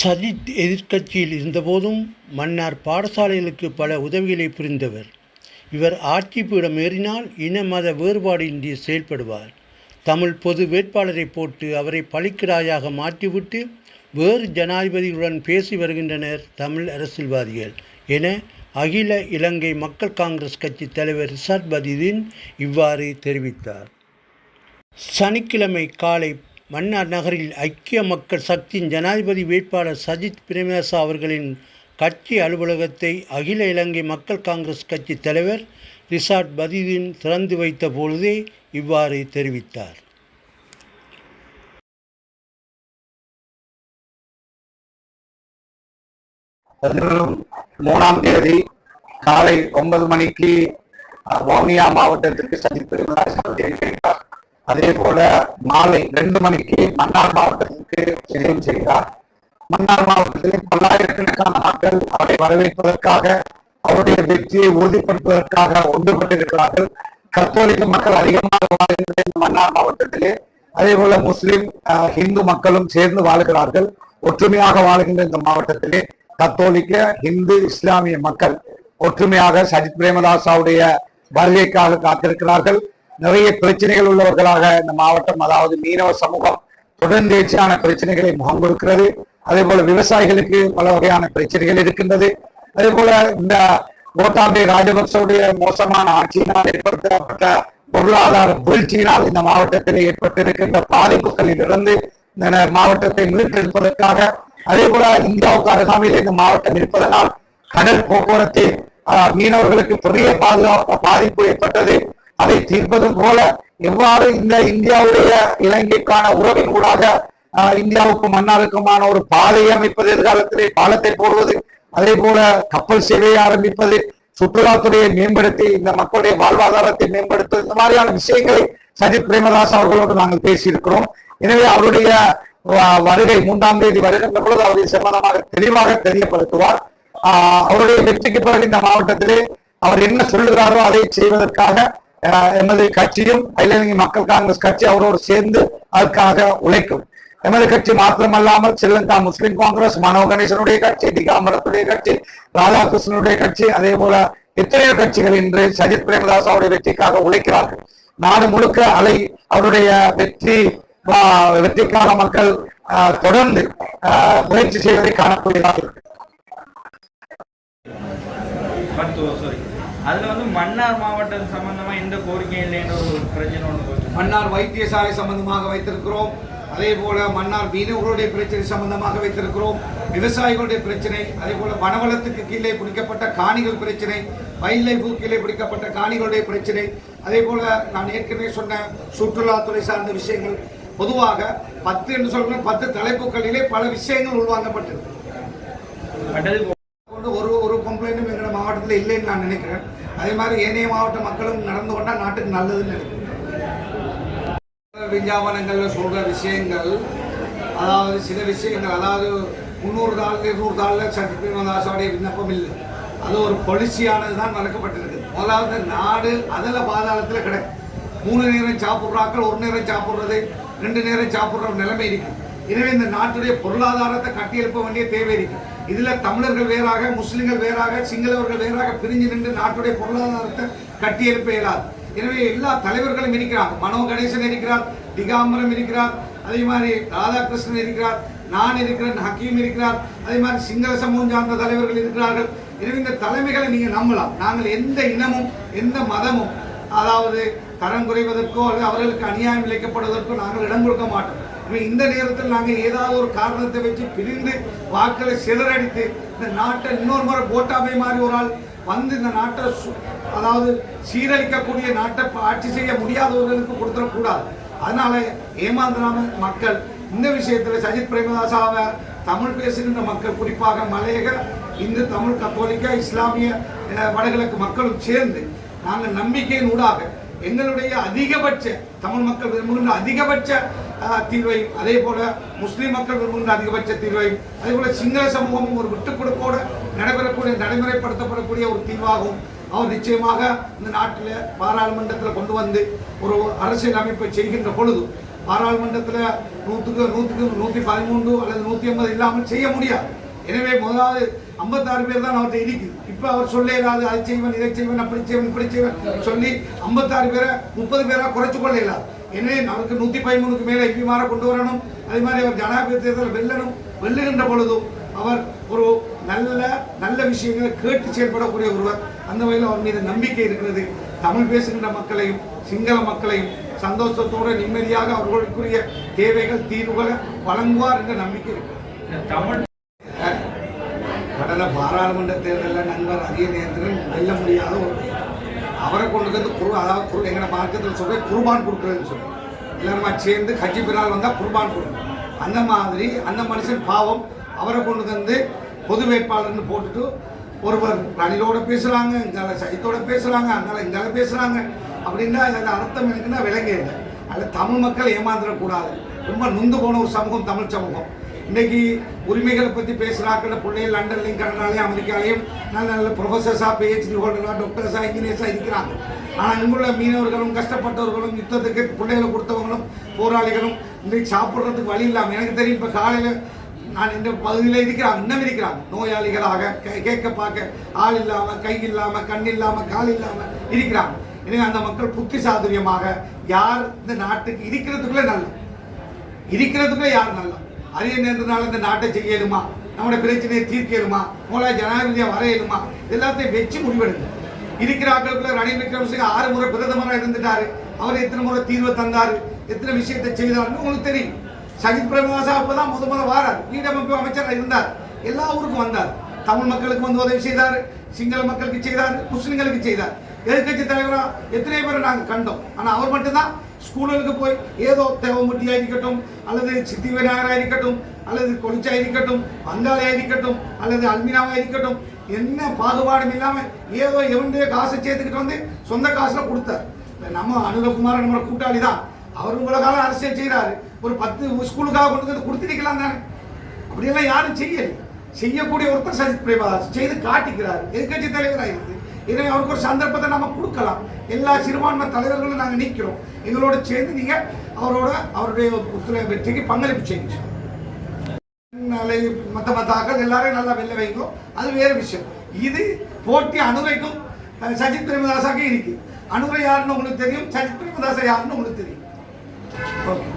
சஜித் எதிர்க்கட்சியில் இருந்தபோதும் மன்னார் பாடசாலைகளுக்கு பல உதவிகளை புரிந்தவர். இவர் ஆட்சி பீடம் ஏறினால் இன மத வேறுபாடின்றி செயல்படுவார். தமிழ் பொது வேட்பாளரை போட்டு அவரை பழிக்கிடாயாக மாற்றிவிட்டு வேறு ஜனாதிபதிகளுடன் பேசி வருகின்றனர் தமிழ் அரசியல்வாதிகள் என அகில இலங்கை மக்கள் காங்கிரஸ் கட்சி தலைவர் ரிஷாட் பதிதீன் இவ்வாறு தெரிவித்தார். சனிக்கிழமை காலை மன்னார் நகரில் ஐக்கிய மக்கள் சக்தியின் ஜனாதிபதி வேட்பாளர் சஜித் பிரேமேசா அவர்களின் கட்சி அலுவலகத்தை அகில இலங்கை மக்கள் காங்கிரஸ் கட்சி தலைவர் ரிசார்ட் பதிவின் திறந்து வைத்த பொழுதே இவ்வாறு தெரிவித்தார். மூணாம் தேதி காலை ஒன்பது மணிக்கு வவுனியா மாவட்டத்திற்கு சஜித் பிரேமதாஸ் அவர்கள் அதே போல மாலை ரெண்டு மணிக்கு மன்னார் மாவட்டத்திற்கு விஜயம் செய்தார் மன்னார் மாவட்டத்தில் பல்லாயிரக்கணக்கான மக்கள் அவரை வரவேற்பதற்காக அவருடைய வெற்றியை உறுதிப்படுத்துவதற்காக ஒன்றுபட்டிருக்கிறார்கள். கத்தோலிக்க மக்கள் அதிகமாக வாழ்கின்ற இந்த மன்னார் மாவட்டத்திலே. அதே போல முஸ்லிம் அஹ், இந்து மக்களும் சேர்ந்து வாழுகிறார்கள். ஒற்றுமையாக வாழ்கின்ற இந்த மாவட்டத்திலே கத்தோலிக்க இந்து இஸ்லாமிய மக்கள் ஒற்றுமையாக சஜித் பிரேமதாசாவுடைய வருகைக்காக காத்திருக்கிறார்கள். நிறைய பிரச்சனைகள் உள்ளவர்களாக இந்த மாவட்டம் அதாவது மீனவ சமூகம் தொடர்ந்தேர்ச்சியான பிரச்சனைகளை முகம் கொடுக்கிறது. அதே போல விவசாயிகளுக்கு பல வகையான பிரச்சனைகள் இருக்கின்றது. அதே போல இந்த கோட்டாபே ராஜபக்சவுடைய மோசமான ஆட்சியினால் ஏற்படுத்தப்பட்ட பொருளாதார வீழ்ச்சியினால் இந்த மாவட்டத்தில் ஏற்பட்டிருக்கின்ற பாதிப்புகளில் இருந்து இந்த மாவட்டத்தை மீட்டெடுப்பதற்காக அதே போல இந்தியாவுக்கு அருகாமையில் இந்த மாவட்டம் இருப்பதனால் கடல் போக்குவரத்தில் மீனவர்களுக்கு பெரிய பாதுகாப்பு பாதிப்பு ஏற்பட்டது. அதை தீர்ப்பதும் போல எவ்வாறு இந்த இந்தியாவுடைய இலங்கைக்கான உறவின் ஊடாக ஆஹ், இந்தியாவுக்கும் மன்னாருக்குமான ஒரு பாதையை அமைப்பது எதிர்காலத்திலே பாலத்தை போடுவது அதே போல கப்பல் சேவையை ஆரம்பிப்பது சுற்றுலாத்துறையை மேம்படுத்தி இந்த மக்களுடைய வாழ்வாதாரத்தை மேம்படுத்துவது இந்த மாதிரியான விஷயங்களை சஜித் பிரேமதாஸ் அவர்களோடு நாங்கள் பேசியிருக்கிறோம். எனவே அவருடைய வருகை மூன்றாம் தேதி வருகின்ற பொழுது அவருடைய சம்பந்தமாக தெளிவாக தெரியப்படுத்துவார். ஆஹ் அவருடைய வெற்றிக்கு பிறகு இந்த மாவட்டத்திலே அவர் என்ன சொல்லுகிறாரோ அதை செய்வதற்காக எமது கட்சியும் அகில இலங்கை மக்கள் காங்கிரஸ் கட்சி அவரோடு சேர்ந்து அதற்காக உழைக்கும். எமது கட்சி மாத்திரமல்லாமல் ஸ்ரீலங்கா முஸ்லிம் காங்கிரஸ் மனோ கணேசனுடைய கட்சி திகாம்பரத்துடைய கட்சி ராதாகிருஷ்ணனுடைய கட்சி அதே போல எத்தனையோ கட்சிகள் இன்று சஜித் பிரேமதாஸ் அவருடைய வெற்றிக்காக உழைக்கிறார்கள். நாடு முழுக்க அலை அவருடைய வெற்றி வெற்றிக்காக மக்கள் ஆஹ் தொடர்ந்து ஆஹ் முயற்சி செய்வதை காணக்கூடியதாக இருக்கு. அதுல வந்து மன்னார் மாவட்டம் சம்பந்தமா எந்த கோரிக்கை இல்லைன்ற ஒரு பிரச்சனை ஒன்று மன்னார் வைத்தியசாலை சம்பந்தமாக வைத்திருக்கிறோம். அதே போல மன்னார் மீனவர்களுடைய பிரச்சனை சம்பந்தமாக வைத்திருக்கிறோம். விவசாயிகளுடைய பிரச்சனை அதே போல வனவளத்துக்கு கீழே பிடிக்கப்பட்ட காணிகள் பிரச்சனை வைல்ட் லைஃப் கீழே பிடிக்கப்பட்ட காணிகளுடைய பிரச்சனை அதே போல நான் ஏற்கனவே சொன்ன சுற்றுலாத்துறை சார்ந்த விஷயங்கள். பொதுவாக பத்து என்று சொல்கிறேன் பத்து தலைப்புகளிலே பல விஷயங்கள் உள்வாங்கப்பட்டது பட்டது கொண்டு ஒரு ஒரு கம்ப்ளைண்ட்டும் எங்களோட மாவட்டத்தில் இல்லைன்னு நான் நினைக்கிறேன். அதே மாதிரி ஏனைய மாவட்ட மக்களும் நடந்து கொண்டால் நாட்டுக்கு நல்லதுன்னு நினைக்கிறேன். விஞ்ஞாபனங்களில் சொல்கிற விஷயங்கள் அதாவது சில விஷயங்கள் அதாவது முந்நூறு தாள் இருநூறு தாளில் சத்யபிரமதாசோடைய விண்ணப்பம் இல்லை. அது ஒரு பொலிசியானது தான் வளர்க்கப்பட்டிருக்கு முதலாவது நாடு அதில் பாதாளத்தில் கிடக்கு. மூணு நேரம் சாப்பிட்றாக்கள் ஒரு நேரம் சாப்பிட்றது ரெண்டு நேரம் சாப்பிட்ற நிலைமை இருக்குது எனவே இந்த நாட்டுடைய பொருளாதாரத்தை கட்டியெழுப்ப வேண்டிய தேவை இருக்குது இதுல தமிழர்கள் வேறாக முஸ்லிம்கள் வேறாக சிங்களவர்கள் வேறாக பிரிஞ்சு நின்று நாட்டுடைய பொருளாதாரத்தை கட்டியெழுப்ப இயலாது. எனவே எல்லா தலைவர்களும் இருக்கிறார். மனோ கணேசன் இருக்கிறார் திகாம்பரம் இருக்கிறார் அதே மாதிரி ராதாகிருஷ்ணன் இருக்கிறார் நான் இருக்கிறேன் ஹக்கீம் இருக்கிறார் அதே மாதிரி சிங்கள சமூகம் சார்ந்த தலைவர்கள் இருக்கிறார்கள். எனவே இந்த தலைமைகளை நீங்க நம்பலாம். நாங்கள் எந்த இனமும் எந்த மதமும் அதாவது தரம் குறைவதற்கோ அல்லது அவர்களுக்கு அநியாயம் இழைக்கப்படுவதற்கோ நாங்கள் இடம் கொடுக்க மாட்டோம். இந்த நேரத்தில் நாங்கள் ஏதாவது ஒரு காரணத்தை வச்சு பிரிந்து வாக்களை சிதறடித்து இந்த நாட்டை இன்னொரு முறை கோட்டாபை மாதிரி ஒரு ஆள் வந்து இந்த நாட்டை சு- அதாவது சீரழிக்கக்கூடிய நாட்டை ஆட்சி செய்ய முடியாதவர்களுக்கு கொடுத்துடக்கூடாது. அதனால ஏமாந்துடாம மக்கள் இந்த விஷயத்தில் சஜித் பிரேமதாசாவை தமிழ் பேசுகின்ற மக்கள் குறிப்பாக மலையக இந்து தமிழ் கத்தோலிக்க இஸ்லாமிய வடகிழக்கு மக்களும் சேர்ந்து நாங்கள் நம்பிக்கையின் ஊடாக எங்களுடைய அதிகபட்ச தமிழ் மக்கள் விரும்புகின்ற அதிகபட்ச தீர்வையும் அதே போல முஸ்லீம் மக்கள் விரும்புகின்ற அதிகபட்ச தீர்வையும் அதே போல சிங்கள சமூகமும் ஒரு விட்டுக் கொடுப்போடு நடைபெறக்கூடிய நடைமுறைப்படுத்தப்படக்கூடிய ஒரு தீர்வாகவும் அவர் நிச்சயமாக இந்த நாட்டில் பாராளுமன்றத்தில் கொண்டு வந்து ஒரு அரசியல் அமைப்பை செய்கின்ற பொழுது பாராளுமன்றத்தில் நூற்றுக்கு நூற்றுக்கு நூற்றி பதிமூன்று அல்லது நூற்றி ஐம்பது இல்லாமல் செய்ய முடியாது. எனவே முதலாவது ஐம்பத்தாறு பேர் தான் அவர்கிட்ட இருக்குது இப்போ அவர் சொல்ல இயலாது அதை செய்வன் இதை செய்வன் அப்படி செய்வன் இப்படி செய்வன் சொல்லி ஐம்பத்தாறு பேரை முப்பது பேராக குறைச்சு கொள்ள இயலாது. எனவே நமக்கு நூற்றி பதிமூணுக்கு மேலே எம்பி மாற கொண்டு வரணும். அதே மாதிரி அவர் ஜனாதிபதி தேர்தல் வெல்லணும். வெல்லுகின்ற பொழுதும் அவர் ஒரு நல்ல நல்ல விஷயங்களை கேட்டு செயல்படக்கூடிய ஒருவர். அந்த வகையில் அவர் மீது நம்பிக்கை இருக்கிறது. தமிழ் பேசுகின்ற மக்களையும் சிங்கள மக்களையும் சந்தோஷத்தோடு நிம்மதியாக அவர்களுக்குரிய தேவைகள் தீர்வுகளை வழங்குவார் என்ற நம்பிக்கை இருக்கிறது. தமிழ் அதனால் பாராளுமன்ற தேர்தலில் நண்பர் அரியநேந்திரன் வெல்ல முடியாத ஒரு அவரை கொண்டு வந்து குரு அதாவது குரு எங்களை மார்க்கத்தில் சொல்கிறேன் குருபான் கொடுக்குறதுன்னு சொல்லி. எல்லாருமா சேர்ந்து கட்சி பிறால் வந்தால் குருபான் கொடுக்கும் அந்த மாதிரி அந்த மனுஷன் பாவம் அவரை கொண்டு வந்து பொது வேட்பாளர்னு போட்டுட்டு ஒருவர் ரணிலோட பேசுகிறாங்க இங்கால சைத்தோடு பேசுகிறாங்க அங்கால இங்கால பேசுகிறாங்க அப்படின்னா அதில் அர்த்தம் எனக்குன்னா இல்லை அதில் தமிழ் மக்கள் ஏமாந்துடக்கூடாது. ரொம்ப நொந்து போன ஒரு சமூகம் தமிழ் சமூகம். இன்னைக்கு உரிமைகளை பற்றி பேசுகிறாக்கள் பிள்ளைகள் லண்டன்லையும் கனடாலையும் அமெரிக்காலையும். நல்ல நல்ல ப்ரொஃபஸர்ஸாக பிஹெச்டி ஹோல்டராக டாக்டர்ஸாக இன்ஜினியர்ஸாக இருக்கிறாங்க. ஆனால் இங்குள்ள மீனவர்களும் கஷ்டப்பட்டவர்களும் யுத்தத்துக்கு பிள்ளைகளை கொடுத்தவங்களும் போராளிகளும் இன்றைக்கு சாப்பிட்றதுக்கு வழி இல்லாமல் எனக்கு தெரியும் இப்போ காலையில் நான் இந்த பகுதியில் இருக்கிறாங்க இன்னும் இருக்கிறாங்க. நோயாளிகளாக கே- கேட்க பார்க்க ஆள் இல்லாமல் கை இல்லாமல் கண் இல்லாமல் கால் இல்லாமல் இருக்கிறாங்க. எனவே அந்த மக்கள் புத்தி சாதுரியமாக யார் இந்த நாட்டுக்கு இருக்கிறதுக்குள்ளே நல்லது? இருக்கிறதுக்குள்ளே யார் நல்லா அரிய நேரத்தினால இந்த நாட்டை செய்யணுமா நம்மளோட பிரச்சனையை தீர்க்கணுமா? மூலா ஜனாதிபதியா வரையணுமா? எல்லாத்தையும் வச்சு முடிவெடுங்க. இருக்கிற ஆட்களுக்குள்ள ரணில் விக்ரமசிங்க ஆறு முறை பிரதமராக இருந்துட்டாரு. அவர் எத்தனை முறை தீர்வை தந்தார்? எத்தனை விஷயத்தை செய்தார்னு உங்களுக்கு தெரியும். சஜித் பிரேமதாசா அப்பதான் முத முதல் வாரார். வீடமைப்பு அமைச்சராக இருந்தார். எல்லா ஊருக்கும் வந்தார். தமிழ் மக்களுக்கு வந்து உதவி செய்தார். சிங்கள மக்களுக்கு செய்தார். முஸ்லிம்களுக்கு செய்தார். எதிர்கட்சி தலைவராக எத்தனை பேரை நாங்கள் கண்டோம். ஆனால் அவர் மட்டும்தான் ஸ்கூலுக்கு போய் ஏதோ தேவமுட்டியா இருக்கட்டும் அல்லது சித்தி விநாயகராக இருக்கட்டும் அல்லது கொளிச்சாயிருக்கட்டும் இருக்கட்டும் இருக்கட்டும் அல்லது அல்மினாவாயிருக்கட்டும் என்ன பாகுபாடும் இல்லாமல் ஏதோ எவனுடைய காசை சேர்த்துக்கிட்டு வந்து சொந்த காசில் கொடுத்தார். நம்ம அனுரகுமார் நம்ம கூட்டாளி தான். அவர் உங்களை காலம் அரசியல் செய்கிறாரு ஒரு பத்து ஸ்கூலுக்காக கொண்டு வந்து கொடுத்துருக்கலாம் தானே. அப்படியெல்லாம் யாரும் செய்யல. செய்யக்கூடிய ஒருத்தர் சஜித் பிரேமதாஸ் செய்து காட்டிக்கிறார். எதிர்கட்சி தலைவராக இருந்து இதை அவருக்கு ஒரு சந்தர்ப்பத்தை நம்ம கொடுக்கலாம். எல்லா சிறுபான்மை தலைவர்களும் நாங்கள் நிற்கிறோம் எங்களோட சேர்ந்து நீங்க அவரோட அவருடைய வெற்றிக்கு பங்களிப்பு செய்யுங்க. நாளை மற்ற மற்ற எல்லாரையும் நல்லா வெளில வைக்கும். அது வேறு விஷயம். இது போட்டி அனுரைக்கும் சஜித் பிரேமதாசாக்கே இருக்கு. அனுரை யாருன்னு உங்களுக்கு தெரியும்? சஜித் பிரேமதாசா யாருன்னு உங்களுக்கு தெரியும்? ஓகே.